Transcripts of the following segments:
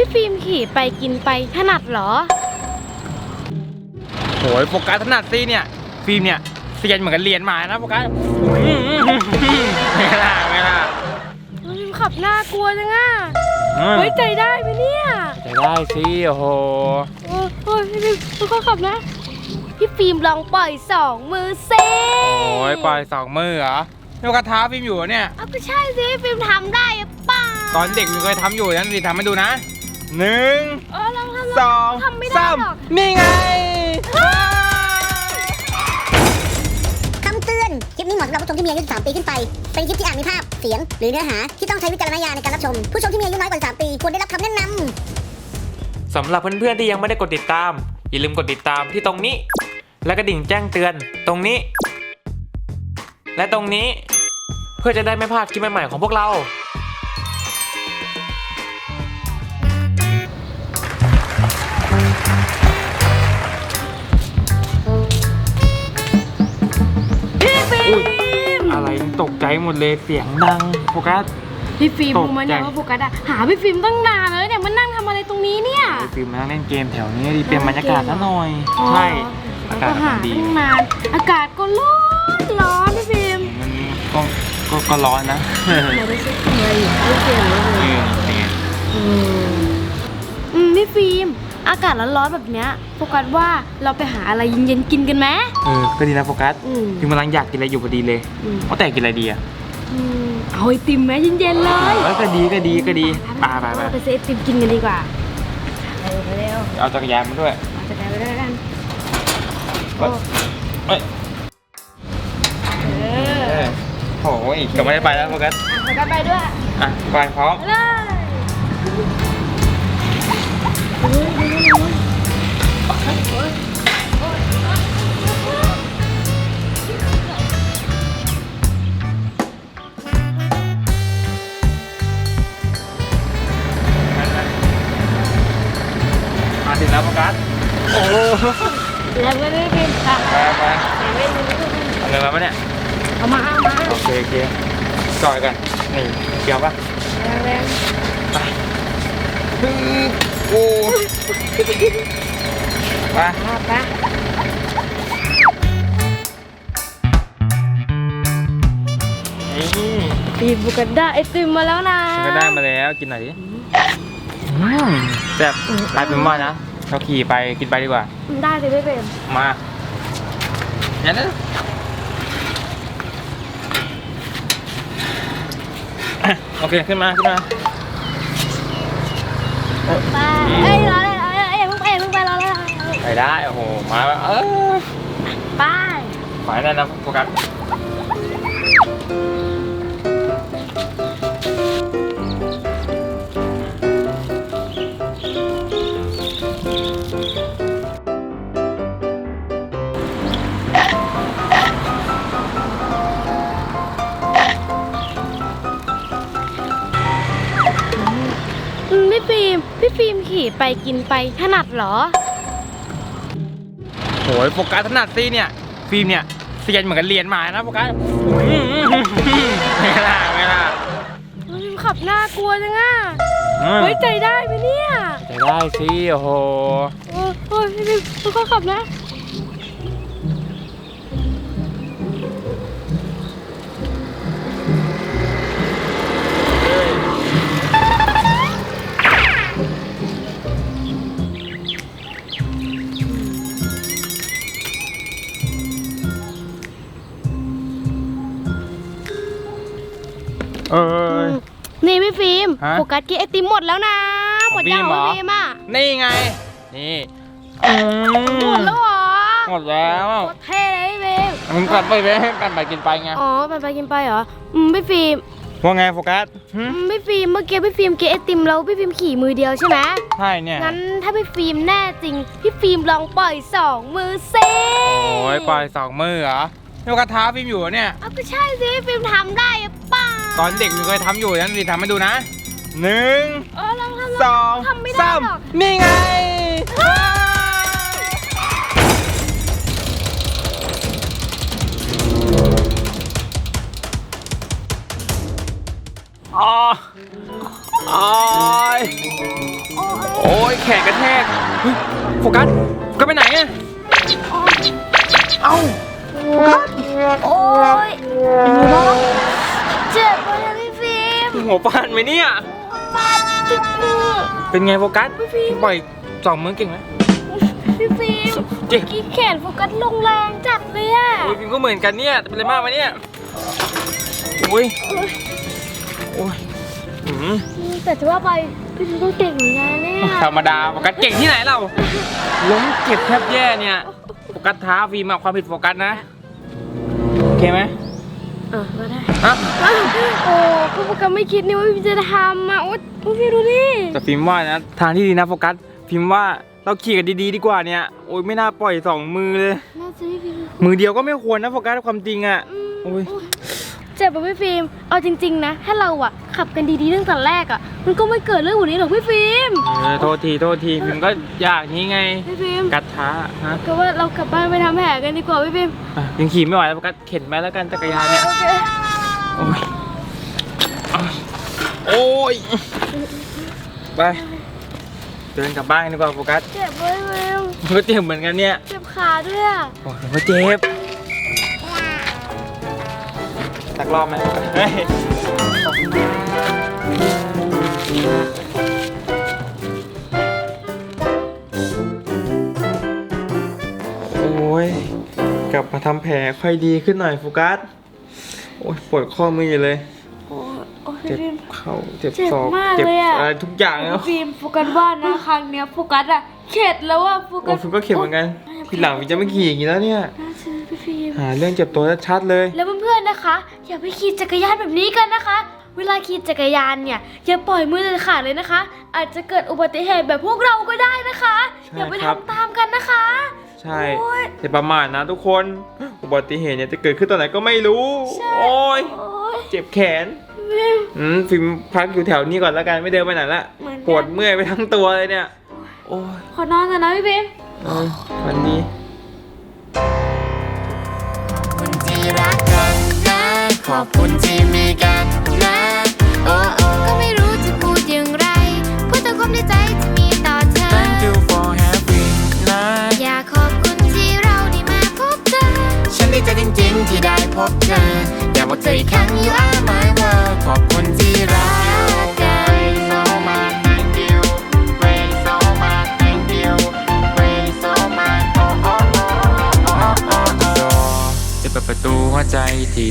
พี่ฟิล์มขี่ไปกินไปถนัดเหรอโอ้ยโฟกัสถนัดซีเนี่ย ฟิล์มเนี่ยเซียนเหมือนกันเรียนมานะโฟกัสอื้อไม่ล่ะไม่ล่ะฟิล์มขับน่ากลัวจังอะอืมไว้ใจได้ไหมเนี่ยจะได้สิโอ้โหโอ้ยโอ้ยพี่ฟิล์มค่อยๆขับนะ พี่ฟิล์มลองปล่อยสองมือเซ่โอ้ยปล่อยสองมือเหรอนี่โฟกัสท้าฟิล์มอยู่เหรอเนี่ย เอาก็ใช่สิพี่ฟิล์มทำได้หรือเปล่าตอนเด็กมันเคยทำอยู่นั้นสิทำให้ดูนะ หนึ่งเออลองทำลสอองงทำไม่ได้สามหรอกนี่ไง คำเตือน คลิปนี้เหมาะสำหรับผู้ชมที่มีอายุ13ปีขึ้นไป เป็นคลิปที่อาจมีภาพ เสียง หรือเนื้อหาที่ต้องใช้วิจารณญาณในการรับชม ผู้ชมที่มีอายุน้อยกว่า13ปี ควรได้รับคำแนะนำสำหรับเพื่อนๆที่ยังไม่ได้กดติดตาม อย่าลืมกดติดตามที่ตรงนี้ และกระดิ่งแจ้งเตือนตรงนี้ และตรงนี้ เพื่อจะได้ไม่พลาดคลิปใหม่ๆของพวกเรา พี่ฟิล์มอะไรตกใจหมดเลยเสียงดังโฟกัส พี่ฟิล์มตกรู้ไหมเนี่ยใจว่าโฟกัสอะหาพี่ฟิล์มตั้งนานเลยเนี่ยมันนั่งทำอะไรตรงนี้เนี่ย ไอ้ฟิล์มมานั่งเล่นเกมแถวนี้ดิเปลี่ยนบรรยากาศซะหน่อยใช่อาแล้วกาศก็หามันดีตั้งนานอากาศก็ร้อนร้อนพี่ฟิล์มมันก็ก็ก็ร้อนนะเราได้ซื้ออะไรอยู่พี่ฟิล์มเลยนี่เป็นไงอืมอืมพี่ฟิล์ม อากาศร้อนๆแบบเนี้ยโฟกัสว่าเราไปหาอะไรเย็นๆกินกันไหม เออ ก็ดีนะโฟกัสอืมฟิล์มกำลังอยากกินอะไรอยู่พอดีเลยอืม ว่าแต่กินอะไรดีอะอืมเอาไอติมไหมเย็นๆเลยเออก็ดีก็ดีก็ดีไปไปไปเราไปซื้อไอติมกินกันดีกว่าไปเร็วเอาจักรยานมาด้วย ๆเอาจักรยานไปด้วยกันเอ้ยเอ้ย เอเอออโอ้ยก็ไม่ได้ไปแล้วโฟกัสอะโฟกัสไปด้วย อะไปพร้อม ไปเลย มาถึงแล้วโฟกัสโอ้โหแล้วก็ได้กินค่ะไปไปไม่ได้กินเอาเงินมาปะเนี่ย เอามาเอามาโอเคโอเคจอยกันนี่เกี่ยวปะแรงโอ้ ไปๆเอาไปนี่ปีบุกันได้ไอติมมาแล้วนะฉันก็ได้มาแล้วกินหน่อยดิอืมแซ่บกลายเป็นว่านะเราขี่ไปกินไปดีกว่า ได้สิพี่เฟรมมาเดี๋ยวนะอะโอเค ขึ้นมา ขึ้นมาไปเอ้ยรอเไปได้โอ้โหมาแล้วเออไปไปได้นะโฟกัสอืมพี่ฟิล์มพี่ฟิล์มขี่ไปกินไปถนัดเหรอ โอ้ยโฟกัสถนัดซีเนี่ย ฟิล์มเนี่ยเซียนเหมือนกันเรียนมานะโฟกัสอื้อไม่ล่ะไม่ล่ะฟิล์มขับน่ากลัวจังอะอืมไว้ใจได้ไหมเนี่ย จะได้สิโอ้โห โอ้ยโอ้ยพี่ฟิล์มค่อยๆขับนะ ฮะ โฟกัสกินไอติมหมดแล้วนะ หมดยังของของฟิพี่ล์ฟิมล์เหรอมอะนี่ไง นี่อืมหมดแล้วเหรอหมดแล้วโคตรเท่เลยพี่ฟิล์มมึงกลับไปเลยให้กันไปกินไปไงอ๋อไปไปกินไปเหรออืมพี่ฟิล์มว่าไงโฟกัสหึอืมพี่ฟิล์มเมื่อกี้พี่ฟิล์มกินไอติมแล้วพี่ฟิล์มขี่มือเดียวใช่ไหมใช่เนี่ย งั้นถ้าพี่ฟิล์มแน่จริงพี่ฟิล์มลองปล่อยสองมือเซ่โอ้ยปล่อยสองมือเหรอนี่กระท้าฟิล์มอยู่เหรอเนี่ย เอาก็ใช่สิพี่ฟิล์มทำได้หรือเปล่าตอนเด็กมันเคยทำอยู่นั้นสิทำให้ดูนะ หนึ่งเออลองทำลสององทำไม่ได้สามหรอกนี่ไง อ๋อโอ้ยโอ้ยแขนกระแทกเฮ้ยโฟกัสโฟกัสไปไหนอะเอ้าโอ้ยเจ็บเลยอะพี่ฟิล์มหัวปานไหมเนี่ย ปาดจุดมือ เป็นไงโฟกัสพี่ฟิล์มปล่อยสองมือเก่งไหมพี่ฟิล์มเจ็บกี่แขนโฟกัสลงแรงจัดเลยอะโอ้ยพิมก็เหมือนกันเนี่ยจะเป็นอะไรมากไหมเนี่ยโอ้ยโอ้ยหืมแต่จะว่าไปพี่ฟิล์มก็เก่งเหมือนกันเนี่ยธรรมดาโฟกัสเก่งที่ไหนเราล้มเจ็บแทบแย่เนี่ยโฟกัสท้าฟิล์มอะความผิดโฟกัสนะโอเคไหม เออก็ได้อะโอ้ก็โฟกัสไม่คิดนี่ว่าพี่จะทำอะโอ้ยพี่ฟิล์มดูดิแต่ฟิล์มว่านะทางที่ดีนะโฟกัสฟิล์มว่าเราขี่กันดีๆดีกว่าเนี่ยโอ้ยไม่น่าปล่อยสองมือเลยน่าจะพี่ฟิล์มมือเดียวก็ไม่ควรนะโฟกัสความจริงอะอืมโอ้ย เจ็บป่ะพี่ฟิล์ม เอาจริง ๆ นะ ถ้าเราอะขับกันดีๆตั้งแต่แรกอะมันก็ไม่เกิดเรื่องแบบนี้หรอกพี่ฟิล์ม เออโทษทีโทษทีฟิล์มก็อยากนี้ไง พี่ฟิล์มกัดท้าฮะก็ว่าเรากลับบ้านไปทำแผลกันดีกว่าพี่ฟิล์ม อะยังขี่ไม่ไหวแล้วโฟกัสเข็นไปแล้วกันจักรยานเนี่ยโอเค โอ้ยโอ้ยไปเดินกลับบ้านดีกว่าโฟกัสเจ็บไหมพี่ฟิล์มก็เจ็บเหมือนกันเนี่ย เจ็บขาด้วยอะโอ้ยก็เจ็บ สักรอบไหมเฮ้ยโอ้ย กลับมาทำแผลค่อยดีขึ้นหน่อยโฟกัส โอ้ยปวดข้อมืออยู่เลย โอ้ยโอ้ยพี่เจ็บฟิล์มเข่าเจ็บเจ็บศอกมากเจ็บเลยอะอะไรทุกอย่างแล้วพี่ฟิล์มโฟกัสว่านะครั้งเนี้ยโฟกัสอะเข็ดแล้วอะโฟกัโอ้สฟิล์มก็เข็บเหมือนกัน ทีหลังฟิล์มจะไม่ขี่อย่างนี้แล้วเนี่ย น่าซื้อพี่ฟิล์มหาเรื่องเจ็บตัวชัดๆเลย แล้วเพื่อนๆนะคะ อย่าไปขี่จักรยานแบบนี้กันนะคะ เวลาขี่จักรยานเนี่ยอย่าปล่อยมือเด็ดขาดเลยนะคะ อาจจะเกิดอุบัติเหตุแบบพวกเราก็ได้นะคะ ใช่อย่าไปครับ ทำตามกันนะคะ ใช่โอ้ยอย่าประมาทนะทุกคน อุบัติเหตุเนี่ยจะเกิดขึ้นตอนไหนก็ไม่รู้ ใช่ โอ้ยโอ้ยเจ็บแขน ฟิล์ม อืมฟิล์มพักอยู่แถวนี้ก่อนแล้วกันไม่เดินไปไหนละเหมือนกัน ปวดเมื่อยไปทั้งตัวเลยเนี่ย โอ้ยขอนอนก่อนนะพี่ฟิล์มอืม วันดีคุณที่รักกันนะ ขอบคุณที่มีกันนะ โอ้โอ้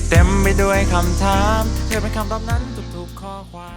เต็มไปด้วยคำถามเธอเป็นคำตอบนั้นทุกๆข้อความและจะให้ความ